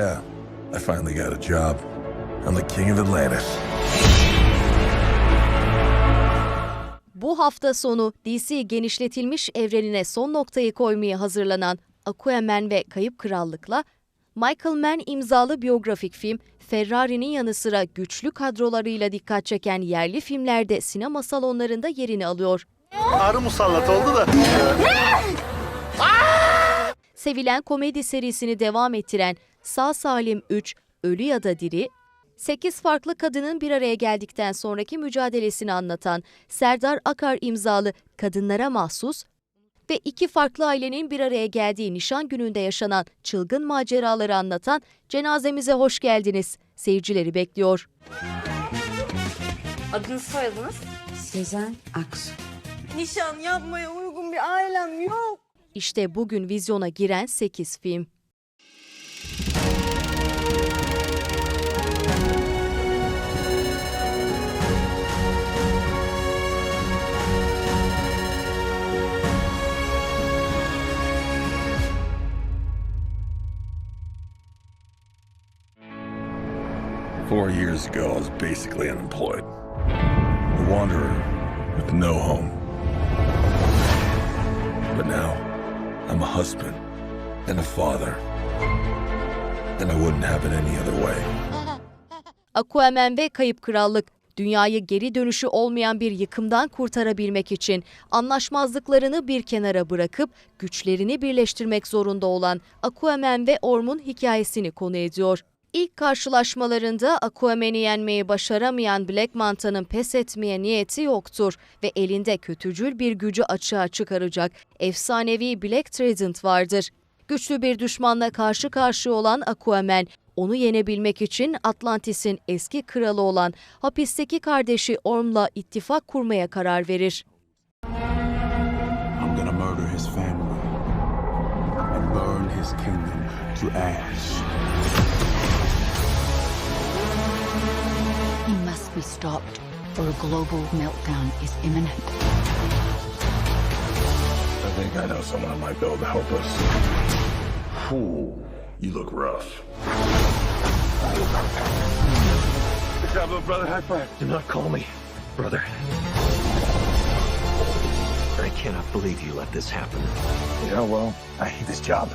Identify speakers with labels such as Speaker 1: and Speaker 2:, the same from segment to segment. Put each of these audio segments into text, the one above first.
Speaker 1: Yeah, I finally got a job. I'm the king of Atlantis.
Speaker 2: Bu hafta sonu DC genişletilmiş evrenine son noktayı koymaya hazırlanan Aquaman ve Kayıp Krallık'la Michael Mann imzalı biyografik film Ferrari'nin yanı sıra güçlü kadrolarıyla dikkat çeken yerli filmlerde sinema salonlarında yerini alıyor.
Speaker 3: Arı musallat oldu da.
Speaker 2: Sevilen komedi serisini devam ettiren Sağ Salim 3, Ölü ya da Diri, 8 farklı kadının bir araya geldikten sonraki mücadelesini anlatan Serdar Akar imzalı Kadınlara Mahsus ve iki farklı ailenin bir araya geldiği nişan gününde yaşanan çılgın maceraları anlatan Cenazemize Hoş Geldiniz seyircileri bekliyor.
Speaker 4: Adınız soyadınız?
Speaker 5: Sezen Aksu.
Speaker 4: Nişan yapmaya uygun bir ailem yok.
Speaker 2: İşte bugün vizyona giren 8 film.
Speaker 1: Four years ago, I was basically unemployed. A wanderer with no home. But now, I'm a husband and a father. And I wouldn't have it any other way.
Speaker 2: Aquaman ve Kayıp Krallık dünyayı geri dönüşü olmayan bir yıkımdan kurtarabilmek için anlaşmazlıklarını bir kenara bırakıp güçlerini birleştirmek zorunda olan Aquaman ve Orm'un hikayesini konu ediyor. İlk karşılaşmalarında Aquaman'i yenmeyi başaramayan Black Manta'nın pes etmeye niyeti yoktur ve elinde kötücül bir gücü açığa çıkaracak efsanevi Black Trident vardır. Güçlü bir düşmanla karşı karşıya olan Aquaman, onu yenebilmek için Atlantis'in eski kralı olan hapisteki kardeşi Orm'la ittifak kurmaya karar verir.
Speaker 6: I'm gonna murder his family and burn his kingdom to ash.
Speaker 5: He must be stopped, or a global meltdown is imminent.
Speaker 1: I think I know someone who might be able to help us. Ooh, you look rough.
Speaker 3: Good job, little brother. High five.
Speaker 7: Do not call me brother. I cannot believe you let this happen.
Speaker 1: Yeah, well, I hate this job.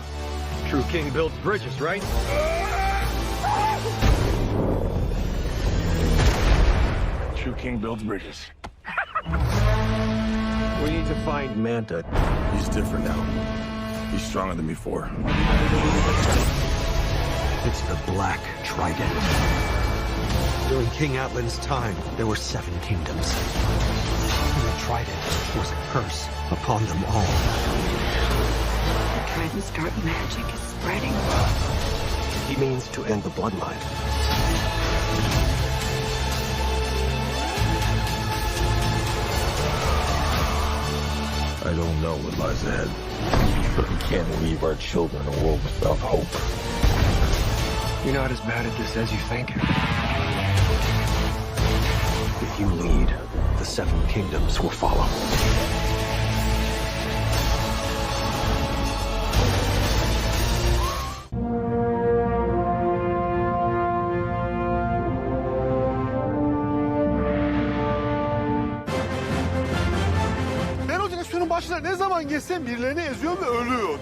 Speaker 7: True king builds bridges, right?
Speaker 1: True king builds bridges.
Speaker 7: We need to find Manta.
Speaker 1: He's different now. He's stronger than before.
Speaker 7: It's the Black Trident. During King Atlan's time, there were seven kingdoms. And the Trident was a curse upon them all.
Speaker 5: The Trident's dark magic is spreading.
Speaker 7: He means to end the bloodline.
Speaker 1: I don't know what lies ahead. But we can't leave our children a world without hope.
Speaker 7: You're not as bad at this as you think. If you lead, the seven kingdoms will follow.
Speaker 3: Zaman geçsem birilerini eziyorum ve ölüyor.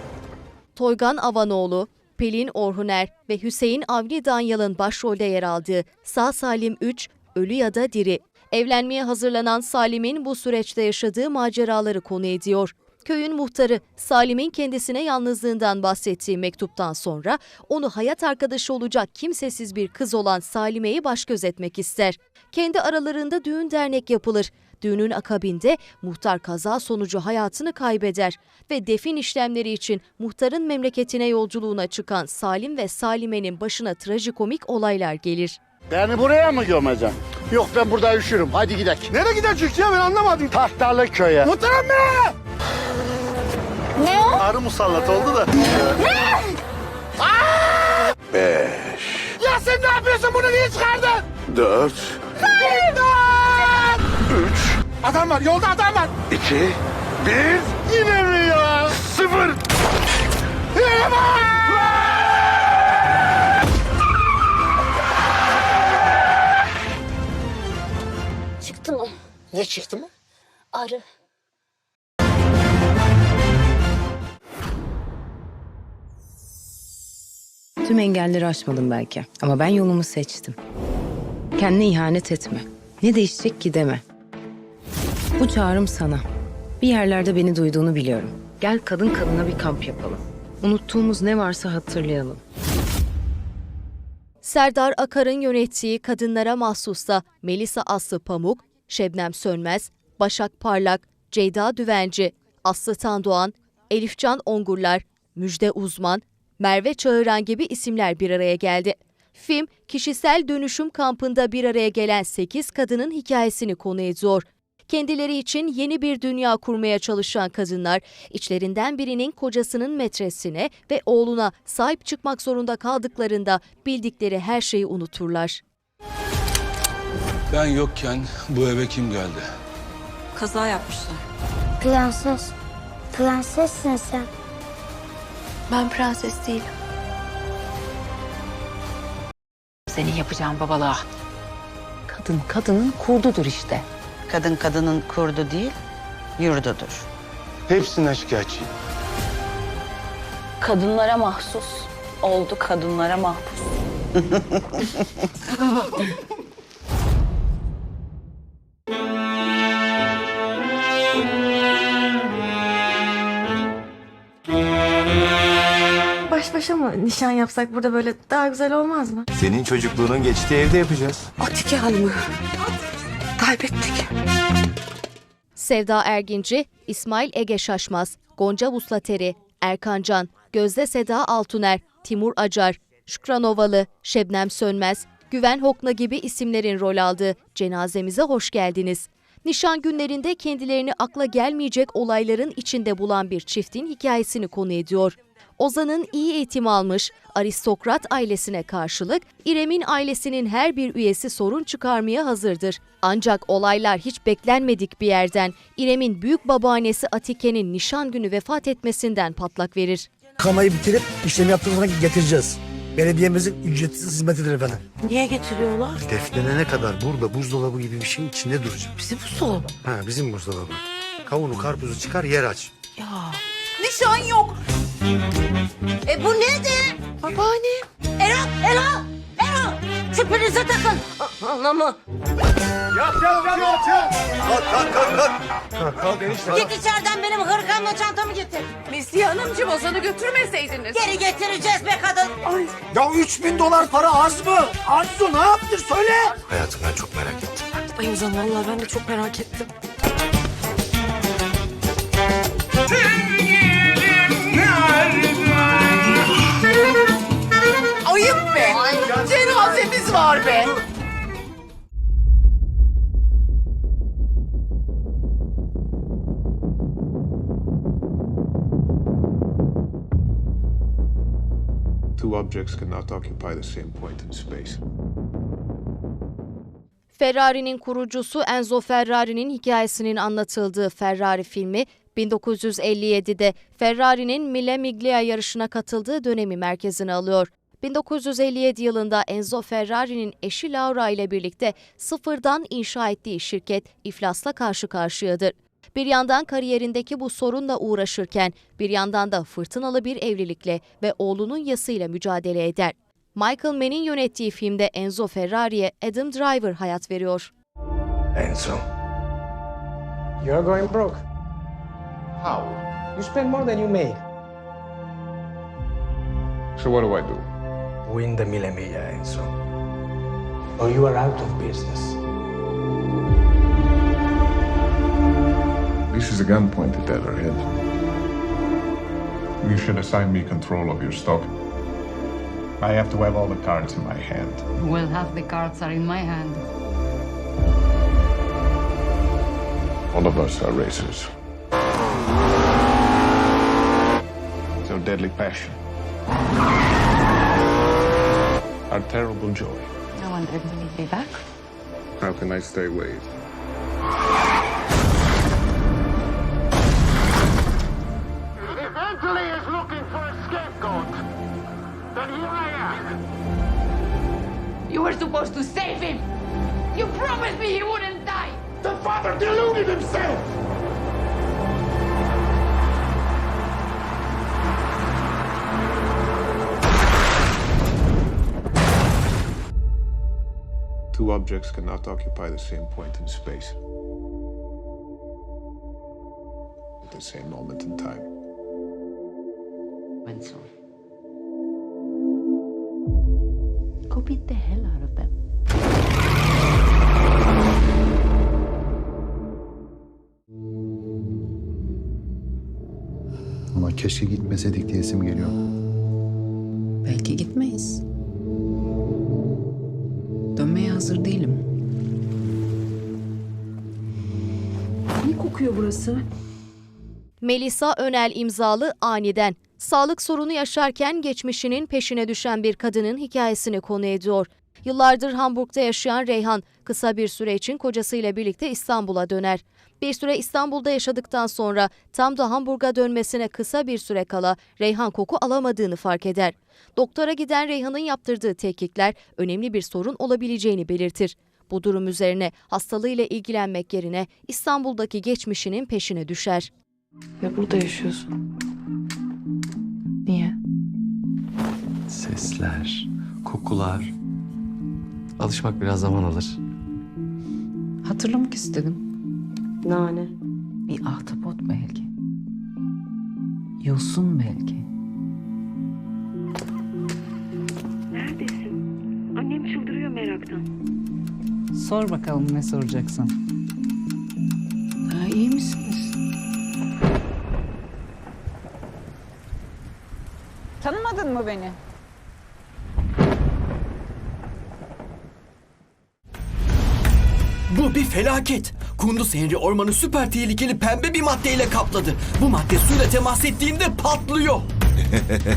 Speaker 2: Toygan Avanoğlu, Pelin Orhuner ve Hüseyin Avni Danyal'ın başrolde yer aldığı Sağ Salim 3, Ölü ya da Diri. Evlenmeye hazırlanan Salim'in bu süreçte yaşadığı maceraları konu ediyor. Köyün muhtarı Salim'in kendisine yalnızlığından bahsettiği mektuptan sonra onu hayat arkadaşı olacak kimsesiz bir kız olan Salime'yi baş gözetmek ister. Kendi aralarında düğün dernek yapılır. Düğünün akabinde muhtar kaza sonucu hayatını kaybeder ve defin işlemleri için muhtarın memleketine yolculuğuna çıkan Salim ve Salime'nin başına trajikomik olaylar gelir.
Speaker 8: Beni buraya mı gömeceksin? Yok ben burada üşürüm. Hadi gidelim.
Speaker 3: Nereye gidecek ya ben anlamadım.
Speaker 8: Tahtalı köye.
Speaker 3: Muhterem be! Ne? Arı musallat oldu da.
Speaker 1: Beş,
Speaker 8: Ya sen ne yapıyorsun? Bunu niye çıkardın?
Speaker 1: dört, Üç.
Speaker 3: Adam var yolda adam var.
Speaker 1: İki. Bir.
Speaker 8: Yine mi ya?
Speaker 1: Sıfır.
Speaker 8: Yaman! Çıktı mı?
Speaker 9: Ne çıktı mı?
Speaker 4: Arı.
Speaker 10: Tüm engelleri aşmadım belki ama ben yolumu seçtim. Kendine ihanet etme. Ne değişecek ki deme. Bu çağrım sana. Bir yerlerde beni duyduğunu biliyorum. Gel kadın kadına bir kamp yapalım. Unuttuğumuz ne varsa hatırlayalım.
Speaker 2: Serdar Akar'ın yönettiği Kadınlara Mahsus'ta Melisa Aslı Pamuk, Şebnem Sönmez, Başak Parlak, Ceyda Düvenci, Aslı Tandoğan, Elifcan Ongurlar, Müjde Uzman, Merve Çağıran gibi isimler bir araya geldi. Film, kişisel dönüşüm kampında bir araya gelen 8 kadının hikayesini konu ediyor. Kendileri için yeni bir dünya kurmaya çalışan kadınlar, içlerinden birinin kocasının metresine ve oğluna sahip çıkmak zorunda kaldıklarında bildikleri her şeyi unuturlar.
Speaker 1: Ben yokken bu eve kim geldi?
Speaker 4: Kaza yapmışlar.
Speaker 9: Prenses. Prensessin sen.
Speaker 4: Ben prenses değilim.
Speaker 10: Senin yapacağın babalığa. Kadın kadının kurdudur işte.
Speaker 11: Kadın kadının kurdu değil, yurdudur.
Speaker 6: Hepsinden şikayetçiyim.
Speaker 11: Kadınlara mahsus. Oldu kadınlara mahpus.
Speaker 4: Baş başa mı nişan yapsak burada böyle daha güzel olmaz mı?
Speaker 6: Senin çocukluğunun geçtiği evde yapacağız.
Speaker 4: Atike Hanım'ı kaybettik.
Speaker 2: Sevda Erginci, İsmail Ege Şaşmaz, Gonca Vuslateri, Erkan Can, Gözde Seda Altuner, Timur Acar, Şükran Ovalı, Şebnem Sönmez, Güven Hokna gibi isimlerin rol aldığı Cenazemize Hoş Geldiniz. Nişan günlerinde kendilerini akla gelmeyecek olayların içinde bulan bir çiftin hikayesini konu ediyor. Ozan'ın iyi eğitim almış, aristokrat ailesine karşılık İrem'in ailesinin her bir üyesi sorun çıkarmaya hazırdır. Ancak olaylar hiç beklenmedik bir yerden İrem'in büyük babaannesi Atike'nin nişan günü vefat etmesinden patlak verir.
Speaker 9: Kamayı bitirip işlemi yaptığımız zaman getireceğiz. Belediyemizin ücretsiz hizmetidir efendim.
Speaker 4: Niye getiriyorlar?
Speaker 6: Defnedene kadar burada buzdolabı gibi bir şeyin içinde duracak.
Speaker 4: Bizi buzdolabı.
Speaker 6: Ha bizim buzdolabı. Kavunu karpuzu çıkar yer aç.
Speaker 4: Ya.
Speaker 11: Nişan yok. E bu nedir?
Speaker 4: Babaanne.
Speaker 11: Erol, Erol, Erol. Tüpünüze takın. A- Anamı.
Speaker 3: Yat yat yat yat yat.
Speaker 6: Kalk kalk enişte.
Speaker 11: Git içeriden benim hırkamla çantamı getir.
Speaker 4: Mesih Hanımcığım Ozan'ı götürmeseydiniz.
Speaker 11: Geri getireceğiz be kadın.
Speaker 9: Ya 3000 dolar para az mı? Arzu ne yaptın söyle.
Speaker 6: Hayatım ben çok merak ettim.
Speaker 4: Ay Ozan vallahi ben de çok merak ettim. Var be.
Speaker 6: Two objects cannot occupy the same point in space.
Speaker 2: Ferrari'nin kurucusu Enzo Ferrari'nin hikayesinin anlatıldığı Ferrari filmi 1957'de Ferrari'nin Mille Miglia yarışına katıldığı dönemi merkezine alıyor. 1957 yılında Enzo Ferrari'nin eşi Laura ile birlikte sıfırdan inşa ettiği şirket iflasla karşı karşıyadır. Bir yandan kariyerindeki bu sorunla uğraşırken bir yandan da fırtınalı bir evlilikle ve oğlunun yasıyla mücadele eder. Michael Mann'in yönettiği filmde Enzo Ferrari'ye Adam Driver hayat veriyor.
Speaker 6: Enzo.
Speaker 9: You're going broke.
Speaker 6: How?
Speaker 9: You spend more than you make.
Speaker 6: So what do I do?
Speaker 9: Win the Mille Miglia, Enzo. Or you are out of business.
Speaker 6: This is a gun pointed at our head. You should assign me control of your stock. I have to have all the cards in my hand.
Speaker 5: Well, half the cards are in my hand.
Speaker 6: All of us are racers. So deadly passion. Our terrible joy.
Speaker 5: I wonder if we'll be back.
Speaker 6: How can I stay away?
Speaker 8: If Anthony is looking for a scapegoat, then here I am.
Speaker 5: You were supposed to save him. You promised me he wouldn't die.
Speaker 8: The father deluded himself!
Speaker 6: Objects cannot occupy the same point in space at the same moment in time.
Speaker 11: Wenzel. Go beat the hell out of them.
Speaker 6: Ama keşke gitmeseydik diyesim geliyor.
Speaker 10: Belki gitmeyiz. Dönmeye hazır değilim.
Speaker 5: Ne kokuyor burası?
Speaker 2: Melisa Önel imzalı Aniden. Sağlık sorunu yaşarken geçmişinin peşine düşen bir kadının hikayesini konu ediyor. Yıllardır Hamburg'da yaşayan Reyhan kısa bir süre için kocasıyla birlikte İstanbul'a döner. Bir süre İstanbul'da yaşadıktan sonra tam da Hamburg'a dönmesine kısa bir süre kala Reyhan koku alamadığını fark eder. Doktora giden Reyhan'ın yaptırdığı tetkikler önemli bir sorun olabileceğini belirtir. Bu durum üzerine hastalığıyla ilgilenmek yerine İstanbul'daki geçmişinin peşine düşer.
Speaker 10: Ve burada yaşıyorsun. Niye?
Speaker 12: Sesler, kokular. Alışmak biraz zaman alır.
Speaker 10: Hatırlamak istedim.
Speaker 11: Nane.
Speaker 10: Bir ahtapot belki. Yosun belki.
Speaker 5: Neredesin? Annem çıldırıyor meraktan.
Speaker 10: Sor bakalım ne soracaksın. Daha iyi misiniz?
Speaker 4: Tanımadın mı beni?
Speaker 7: Bu bir felaket. Kunduz Henry ormanı süper tehlikeli pembe bir maddeyle kapladı. Bu madde suyla temas ettiğinde patlıyor.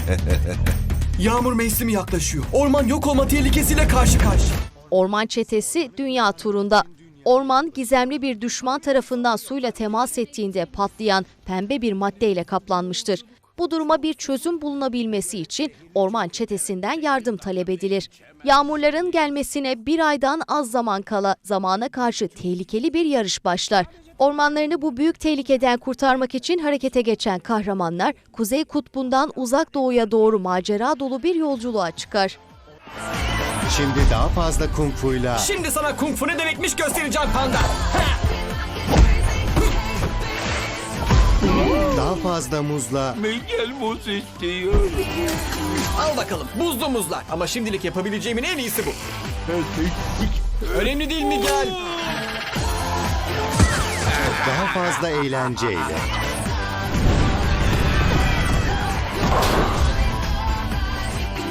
Speaker 7: Yağmur mevsimi yaklaşıyor. Orman yok olma tehlikesiyle karşı karşıya.
Speaker 2: Orman çetesi dünya turunda. Orman gizemli bir düşman tarafından suyla temas ettiğinde patlayan pembe bir maddeyle kaplanmıştır. Bu duruma bir çözüm bulunabilmesi için orman çetesinden yardım talep edilir. Yağmurların gelmesine bir aydan az zaman kala zamana karşı tehlikeli bir yarış başlar. Ormanlarını bu büyük tehlikeden kurtarmak için harekete geçen kahramanlar Kuzey Kutbu'ndan uzak doğuya doğru macera dolu bir yolculuğa çıkar.
Speaker 13: Şimdi daha fazla kung fu'yla
Speaker 7: Şimdi sana kung fu ne demekmiş göstereceğim panda.
Speaker 13: Daha fazla muzla
Speaker 7: Al bakalım buzlu muzlar. Ama şimdilik yapabileceğimin en iyisi bu. Önemli değil mi gel?
Speaker 13: daha fazla eğlenceyle.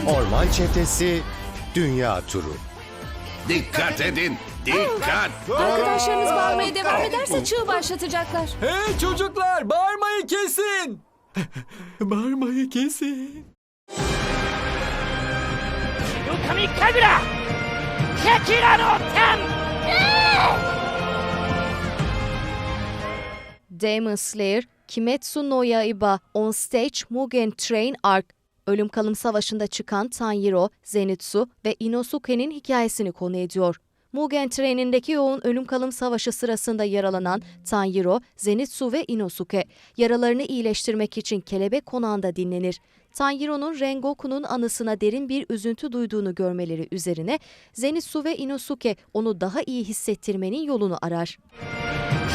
Speaker 13: Orman Çetesi Dünya Turu.
Speaker 1: Dikkat edin! Dikkat!
Speaker 4: Arkadaşlarınız bağırmaya devam ederse çığ başlatacaklar.
Speaker 7: Hey çocuklar bağırmayı kesin. bağırmayı kesin.
Speaker 2: Demon Slayer, Kimetsu no Yaiba, On Stage, Mugen Train Arc, Ölüm Kalım Savaşı'nda çıkan Tanjiro, Zenitsu ve Inosuke'nin hikayesini konu ediyor. Mugen Train'indeki yoğun ölüm kalım savaşı sırasında yaralanan Tanjiro, Zenitsu ve Inosuke, yaralarını iyileştirmek için kelebek konağında dinlenir. Tanjiro'nun Rengoku'nun anısına derin bir üzüntü duyduğunu görmeleri üzerine Zenitsu ve Inosuke onu daha iyi hissettirmenin yolunu arar.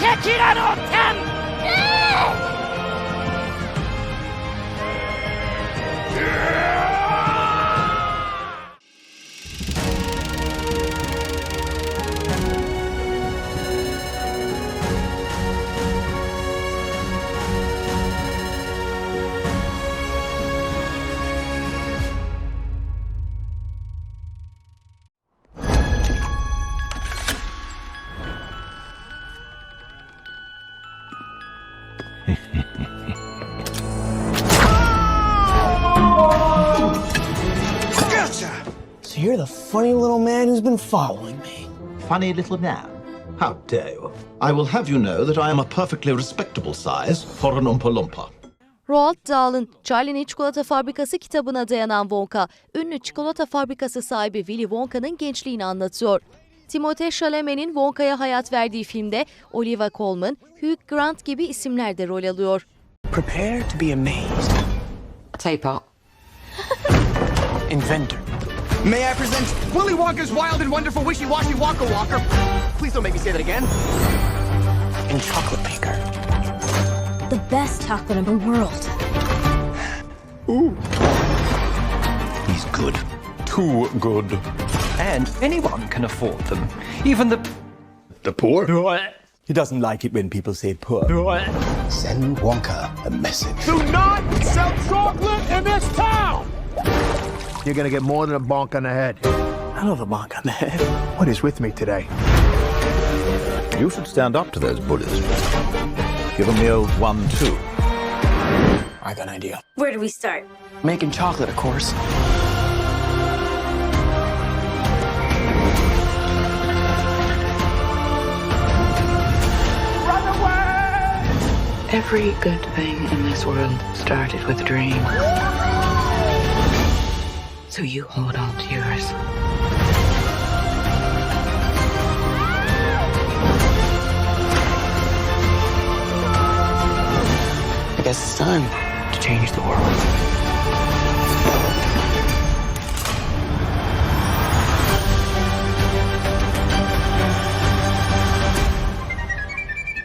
Speaker 9: So you're funny little man who's been following me.
Speaker 12: Funny little man. How dare you? I will have you know that I am a perfectly respectable size for an Oompa Loompa.
Speaker 2: Roald Dahl'ın Charlie'nin Çikolata Fabrikası kitabına dayanan Wonka, ünlü çikolata fabrikası sahibi Willy Wonka'nın gençliğini anlatıyor. Timothée Chalamet'in Wonka'ya hayat verdiği filmde Olivia Colman, Hugh Grant gibi isimler de rol alıyor.
Speaker 4: Prepare to be amazed.
Speaker 14: Teapot.
Speaker 4: Inventor. May I present Willy Wonka's wild and wonderful wishy-washy Wonka Walker? Please don't make me say that again. And chocolate baker.
Speaker 15: The best chocolate in the world. Ooh.
Speaker 4: He's good. Too good. And anyone can afford them. Even the...
Speaker 16: The poor? He doesn't like it when people say poor.
Speaker 4: Send Wonka a message.
Speaker 3: Do not sell chocolate in this town! You're gonna get more than a bonk on the head.
Speaker 16: I love a mark on the head.
Speaker 3: What is with me today?
Speaker 12: You should stand up to those bullies. Give them the old one-two.
Speaker 16: I got an idea.
Speaker 15: Where do we start?
Speaker 4: Making chocolate, of course.
Speaker 17: Every good thing in this world started with a dream. So you hold on to yours.
Speaker 4: I guess it's time to change the world.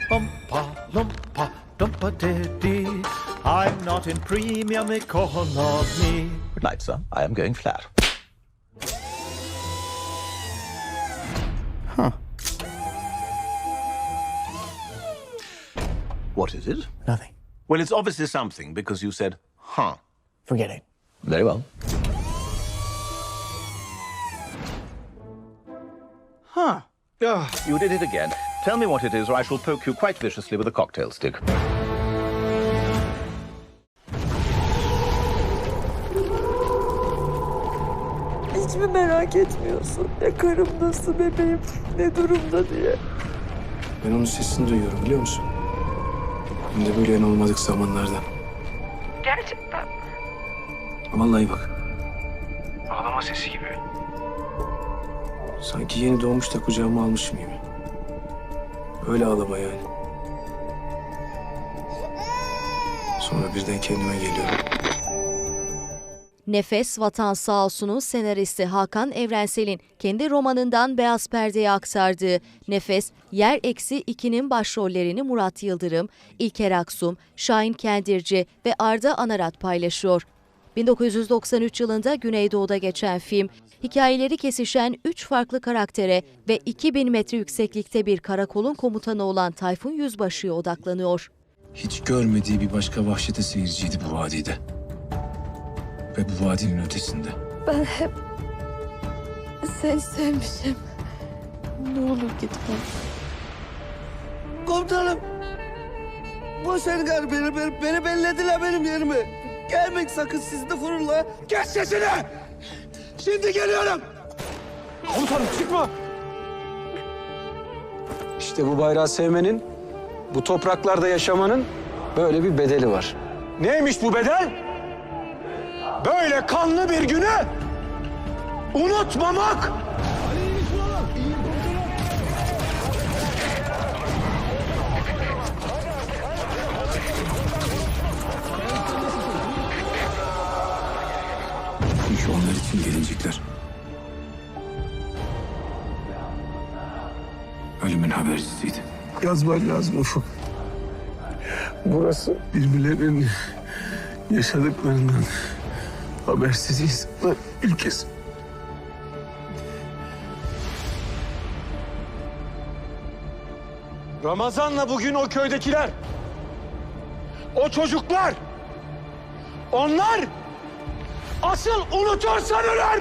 Speaker 3: Bumpa, lumpa, dumpa diddy. I'm not in premium economy.
Speaker 12: Good night, sir. I am going flat. Huh. What is it?
Speaker 16: Nothing.
Speaker 12: Well, it's obviously something because you said, huh.
Speaker 16: Forget it.
Speaker 12: Very well. Huh. Ah, you did it again. Tell me what it is, or I shall poke you quite viciously with a cocktail stick.
Speaker 15: Hiç mi merak etmiyorsun? Ya karım nasıl, bebeğim ne durumda diye.
Speaker 18: Ben onun sesini duyuyorum biliyor musun? Hem de böyle yanılmadık zamanlarda.
Speaker 17: Gerçekten.
Speaker 18: Vallahi bak. Ağlama sesi gibi. Sanki yeni doğmuş da kucağıma almışım gibi. Öyle ağlama yani. Sonra birden kendime geliyorum.
Speaker 2: Nefes Vatan Sağ senaristi Hakan Evrensel'in kendi romanından Beyaz Perde'ye aktardığı Nefes, Yer Eksi 2'nin başrollerini Murat Yıldırım, İlker Aksum, Şahin Kendirci ve Arda Anarat paylaşıyor. 1993 yılında Güneydoğu'da geçen film, hikayeleri kesişen 3 farklı karaktere ve 2000 metre yükseklikte bir karakolun komutanı olan Tayfun Yüzbaşı'ya odaklanıyor.
Speaker 18: Hiç görmediği bir başka vahşete seyirciydi bu vadide. Ve bu vadinin ötesinde.
Speaker 15: Ben hep seni sevmişim. Ne olur gitme.
Speaker 10: Komutanım. Boş ver gari beni, beni, beni bellediler benim yerimi. Gelmek sakın siz de fırınla.
Speaker 3: Kes sesini! Şimdi geliyorum! Komutanım çıkma!
Speaker 18: İşte bu bayrağı sevmenin, bu topraklarda yaşamanın böyle bir bedeli var.
Speaker 3: Neymiş bu bedel? Böyle kanlı bir günü unutmamak!
Speaker 18: Çünkü onlar için gelecekler. Ölümün habercisiydi. Yazman lazım Ufuk. Burası birbirlerinin yaşadıklarından habersiz insanlar.
Speaker 3: Ramazan'la bugün o köydekiler, o çocuklar, onlar asıl unutursan öler.